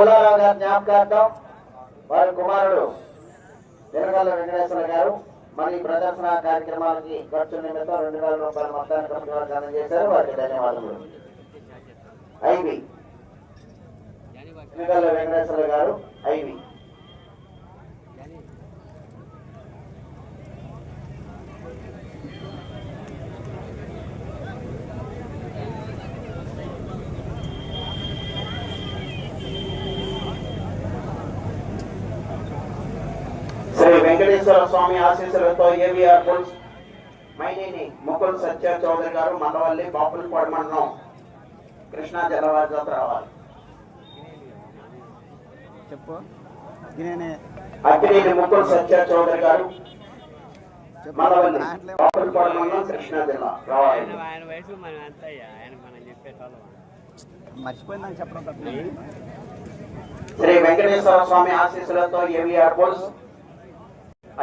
పుల్లారావు గారి జ్ఞాపకార్థం వారి కుమారుడు వెనకాల వెంకటేశ్వర గారు మరి ప్రదర్శన కార్యక్రమానికి ఖర్చు నిమిత్తం రెండు వేల రూపాయల మొత్తాన్ని కమిటీ వారికి అందజేశారు వారికి ధన్యవాదములు. ఐవి. వెనకాల వెంకటేశ్వర గారు ఐవి శ్రీ వెంకటేశ్వర స్వామి ఆశీస్సులతో ఏవిఆర్ బుల్స్ మైనేని ముకుల్ సత్య చౌదరి గారు మండవల్లి బాపులపాడు మండలం కృష్ణా జలవాజాత రావాలి. చెప్పు. నేనే అక్కినేని ముకుల్ సత్య చౌదరి గారు మండవల్లి బాపులపాడు మండలం కృష్ణా జిల్లా రావాలి. మర్చిపోయిందని చెప్పడం తప్ప. శ్రీ వెంకటేశ్వర స్వామి ఆశీస్సులతో ఏవిఆర్ బుల్స్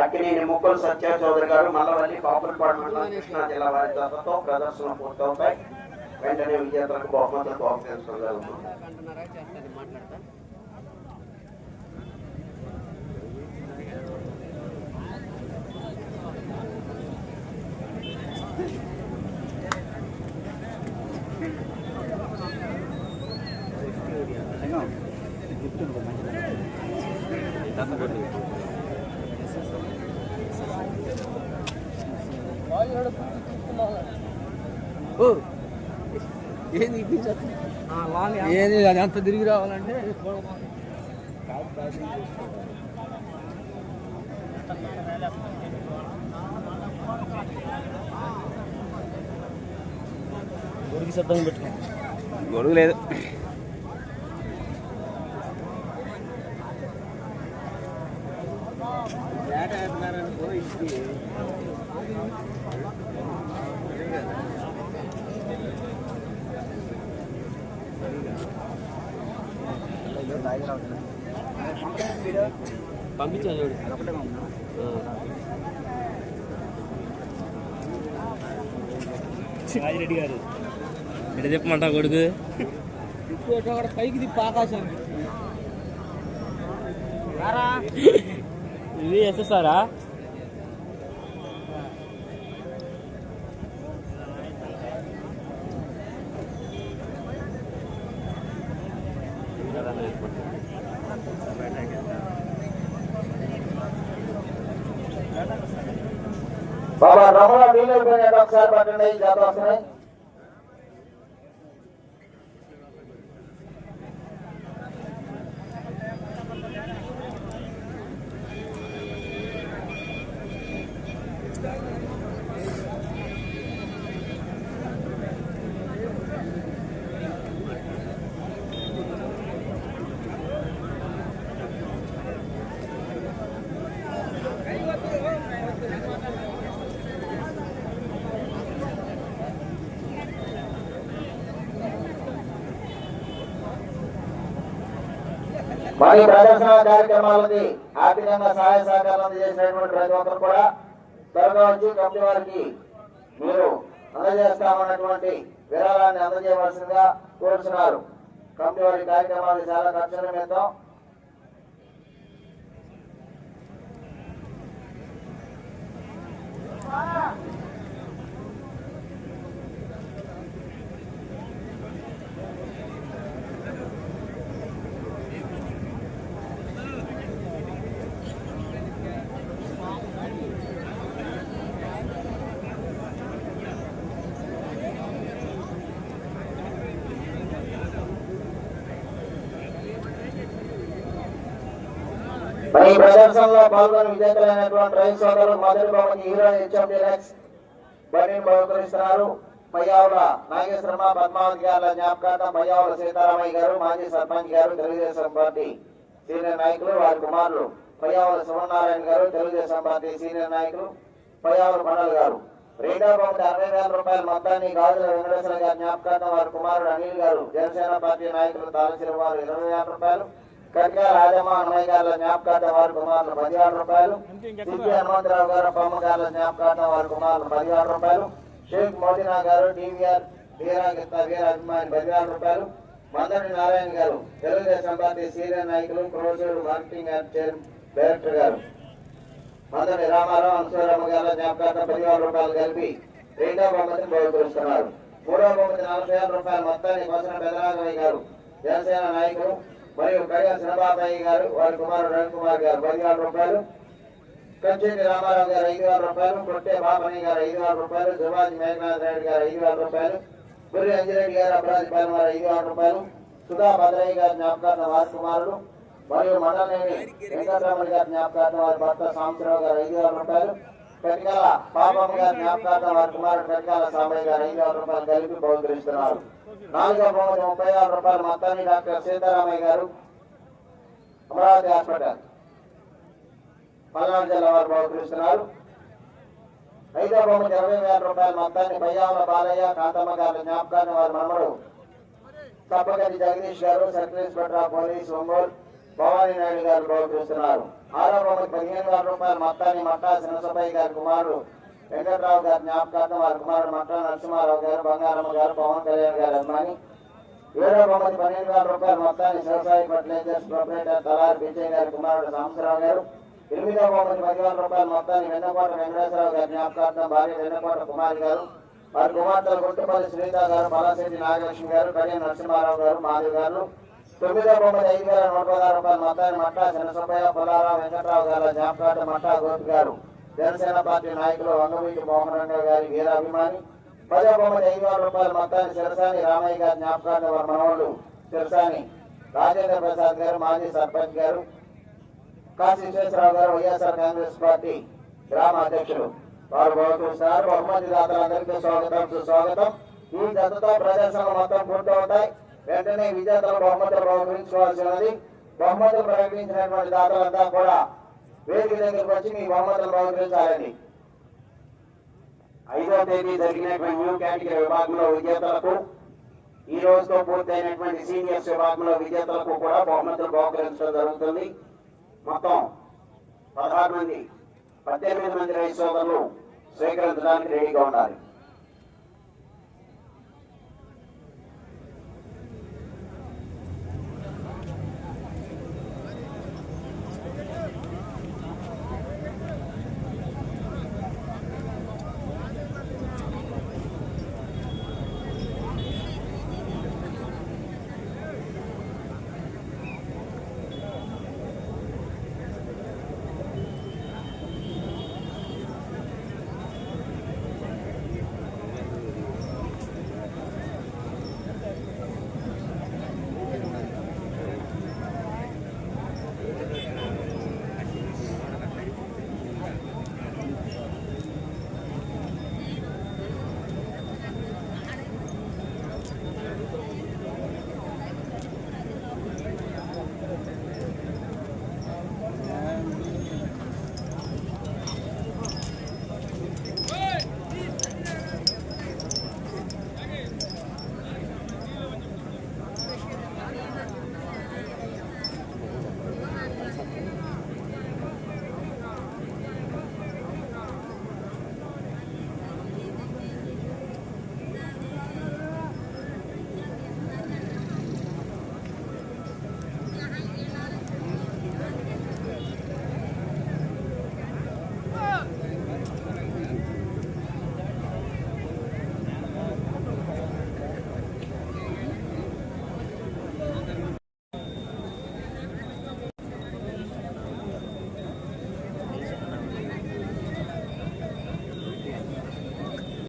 అక్కినేని ముక్కుల్ సత్య చౌదరి గారు మల్లవల్లి బాపులపాడు మండలం కృష్ణా జిల్లా వారి జతతో ప్రదర్శన పూర్తవుతాయి. వెంటనే విజేతలకు బహుమతులు బహుకరించడం జరుగుతుంది. మాట్లాడతా ఏది అది అంత తిరిగి రావాలంటే? గొడుగు శబ్దం పెట్టుకో. గొడుగు లేదు. పంపించా చూడు రాజిరెడ్డి గారు. ఎక్కడ చెప్పమంటా కొడుకు పైకి తిప్పి ఆకాశానికి. ఇది ఎస్ఎస్ఆరా బాబా రమణ నీళ్ళు అయిపోయినాయి ఒకసారి పట్టండి జాత వస్తున్నాయి మరి ప్రదర్శన కార్యక్రమాలకి ఆర్థికంగా సహాయ సహకారం అందజేసినటువంటి ప్రతి ఒక్కరు కూడా త్వరగా వచ్చి కమిటీ వారికి మీరు అందజేస్తామన్నటువంటి విరాళాన్ని అందజేయవలసిందిగా కోరుతున్నారు కమిటీ వారి కార్యక్రమాలు చాలా ఖర్చు నిమిత్తం మరి ఈ ప్రదర్శనలో పాల్గొని విజేతలైనటువంటి రైతు సోదరులు మొదటి భవన్ హీరో హెచ్ఎం డీలక్స్ బండిని బహుకరిస్తున్నారు పయ్యావుల నాగేశ్వరమ్మ పద్మావతి గారుల జ్ఞాపకార్థం మయ్యావుల సీతారామయ్య గారు మాజీ సర్పంచ్ గారు తెలుగుదేశం పార్టీ సీనియర్ నాయకులు వారి కుమారులు పయ్యావుల శివనారాయణ గారు తెలుగుదేశం పార్టీ సీనియర్ నాయకులు పయ్యావుల మండల్ గారు. రెండవ బహుమతి అరవై వేల రూపాయల మొత్తాన్ని గాజుల వెంకటేశ్వర గారి జ్ఞాపకార్థం వారి కుమారుడు అనిల్ గారు జనసేన పార్టీ నాయకులు తాలసిరి వారు ఇరవై వేల రూపాయలు కట్కాల రాజమ్మ అన్నయ్య గారి జ్ఞాపకార్థం వారి కుమారులు పదివేల రూపాయలు. సిపి హనుమంతరావు గారు పమ్మగారుల జ్ఞాపకార్థం వారి కుమారులు పదివేల రూపాయలు. షేక్ మోదీనా గారు డివిఆర్ వీరాగిత్త వీర అభిమాని పదివేల రూపాయలు. మందడి నారాయణ గారు తెలుగుదేశం పార్టీ సీనియర్ నాయకులు క్రోజూరు మార్కెటింగ్ చైర్ డైరెక్టర్ గారు. మందడి రామారావు అనసూరమ్మ గారి జ్ఞాపకార్థం పదివేల రూపాయలు కలిపి రెండో బహుమతిని బహుకరిస్తున్నారు. మూడో బహుమతి నలభై వేల రూపాయల మొత్తాన్ని కొసిన పెదరాఘవయ్య గారు జనసేన నాయకులు మరియు కడియ శ్రీబాబాయి గారు వారి కుమారుడు రవికుమార్ గారు పదివేల రూపాయలు. కంచేటి రామారావు గారు ఐదు వేల రూపాయలు. కొట్టే బాబని గారు ఐదు వేల రూపాయలు. జువాజి మేఘనాథ్ రెడ్డి గారు ఐదు వేల రూపాయలు. బుర్రి అంజిరెడ్డి గారు అపరాధి పైన వారు ఐదు వేల రూపాయలు. సుధా భద్రయ్య గారి జ్ఞాపకార్థం వారి కుమారుడు. మరియు మండలేని వెంకటరమణ గారి జ్ఞాపకార్థం వారి భర్త సాంబశివరావు గారు ఐదు వేల రూపాయలు. కటికాల పాపం గారి జ్ఞాపకార్థం వారి కుమారుడు కటికాల సాంబయ్య గారు ఐదు వేల రూపాయలు కలిపి బహుకరిస్తున్నారు. నాలుగో బహుమతి ముప్పై ఆరు రూపాయలు మొత్తాన్ని డాక్టర్ సీతారామయ్య గారు అమరావతి హాస్పిటల్ పల్నాడు జిల్లా వారు బహుకరిస్తున్నారు. ఐదో బహుమతి ఇరవై వేల రూపాయల మొత్తాన్ని పయ్యావుల బాలయ్య కాంతమ్మ గారి జ్ఞాపకాన్ని వారి మనమడు తప్పగది Jagadish garu circle inspector of police Ongole. Bhavani Naidu garu ప్రవర్తిస్తున్నారు. ఆరో బహుమతి పదిహేను వేల రూపాయల మొత్తాన్ని మట్టా చిన్నసభయ్య గారి కుమారుడు వెంకట్రావు గారి జ్ఞాపకార్థం వారి కుమారుడు మట్టా నరసింహారావు గారు బంగారమ్మ గారు పవన్ కళ్యాణ్ గారు అభిమాని. ఏడో బహుమతి పన్నెండు వేల రూపాయల మొత్తాన్ని శివసాయి ఫర్టిలైజర్స్ ప్రొపరేటర్ తలారి పిచ్చయ్య గారి కుమారుడు సాంబశివరావు గారు. ఎనిమిదో బహుమతి పదివేల రూపాయల మొత్తాన్ని వెన్నకోట వెంకటేశ్వరరావు గారి జ్ఞాపకార్థం భార్య వెన్నకోట కుమారి గారు. వారి కుమార్తెలు గుట్టుపల్లి సునీత గారు పలాశెట్టి నాగలక్ష్మి గారు కళ్యాణ్ నరసింహారావు గారు మాధవ్ గారు. తొమ్మిదో బహుమతి ఐదు వేల నూట పదహారు రూపాయలు మొత్తాన్ని మట్టా చిన్నసుబ్బయ్య పుల్లారావు వెంకట్రావు గారు జ్ఞాపకార్థం మట్టా గోపి గారు. జనసేన పార్టీ నాయకులు వంగవీటి మోహన్ రంగ గారి వీరాభిమాని. పదో బొమ్మది ఐదు వేల రూపాయల మొత్తాన్ని శిరసాని రామయ్య గారి జ్ఞాపకాన్ని వారి మనవాళ్ళు శిరసాని రాజేంద్ర ప్రసాద్ గారు మాజీ సర్పంచ్ గారు. కాశీ విశ్వేశ్వరరావు గారు వైఎస్ఆర్ కాంగ్రెస్ పార్టీ గ్రామ అధ్యక్షులు. వారు బహుకరిస్తున్నారు బహుమతి దాతలందరికీ స్వాగతం సుస్వాగతం. ఈ జతతో ప్రదర్శనలు మొత్తం పూర్తవుతాయి. వెంటనే విజేతలు బహుమతులు ప్రకటించుకోవాల్సి ఉన్నది బహుమతులు ప్రకటించినటువంటి దాతలంతా కూడా వేదిక దగ్గరకు వచ్చి మీ బహుమతులు ప్రకటించాలని ఐదో తేదీ జరిగినటువంటి న్యూ కేటగిరీ విభాగంలో విజేతలకు ఈ రోజుతో పూర్తయినటువంటి సీనియర్స్ విభాగంలో విజేతలకు కూడా బహుమతులు బహుకరించడం జరుగుతుంది. మొత్తం పదహారు మంది పద్దెనిమిది మంది రైతు సోదరులు స్వీకరించడానికి రెడీగా ఉండాలి.